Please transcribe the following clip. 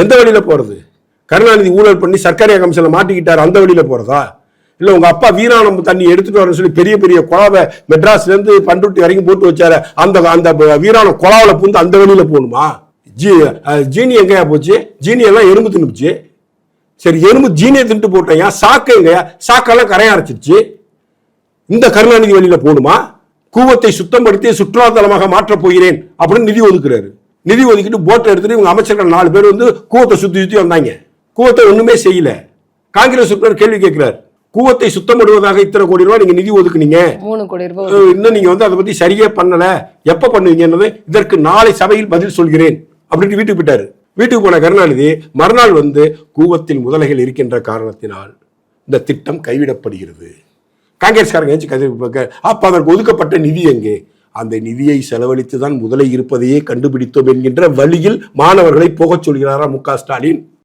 எந்த வழியில் போகிறது கருணாநிதி ஊழல் பண்ணி சர்க்காரியா கமிஷனில் மாட்டிக்கிட்டார் அந்த வழியில் போகிறதா இல்லை உங்கள் அப்பா வீராணம் தண்ணி எடுத்துகிட்டு வரேன்னு சொல்லி பெரிய பெரிய குழாவை மெட்ராஸ்லேருந்து பண்ருட்டி வரைக்கும் போட்டு வச்சாரு. அந்த அந்த வீராணம் குழாவில் பூந்து அந்த வழியில் போகணுமா? ஜீ ஜீனி எங்கேயா போச்சு? ஜீனி எல்லாம் எறும்பு தின்னுச்சு. சரி எறும்பு ஜீனியை தின்ட்டு போட்டேன் சாக்கு எங்கயா? சாக்கெல்லாம் கரைய அரைச்சிருச்சு. இந்த கருணாநிதி வழியில் போகணுமா? கூவத்தை சுத்தப்படுத்தி சுற்றுலாத்தலமாக மாற்றப் போகிறேன் அப்படின்னு நிதி ஒதுக்குறாரு. நிதி ஒதுக்கிட்டு போட்டை எடுத்துட்டு இவங்க அமைச்சர்கள் நாலு பேர் வந்து கூவத்தை சுத்தி சுத்தி வந்தாங்க. கூவத்தை ஒண்ணுமே செய்யல. காங்கிரஸ் உறுப்பினர் கேள்வி கேட்கிறார். கூவத்தை சுத்தப்படுவதாக இத்தனை கோடி ரூபாய் நீங்க நிதி ஒதுக்குனீங்க? மூணு கோடி ரூபாய் இன்னும் நீங்க வந்து அதை பத்தி சரியே பண்ணல. எப்ப பண்ணுவீங்கன்னு இதற்கு நாளை சபையில் பதில் சொல்கிறேன். அப்படின்னு வீட்டுக்கு போயிட்டாரு. வீட்டுக்கு போன கருணாநிதி மறுநாள் வந்து கூவத்தில் முதலைகள் இருக்கின்ற காரணத்தினால் இந்த திட்டம் கைவிடப்படுகிறது. காங்கிரஸ்காரங்க அப்ப அதற்கு ஒதுக்கப்பட்ட நிதி எங்கே? அந்த நிதியை செலவழித்து தான் முதலை இருப்பதையே கண்டுபிடித்தோம் என்கின்ற வழியில் மாணவர்களை போகச் சொல்கிறாரா மு க ஸ்டாலின்.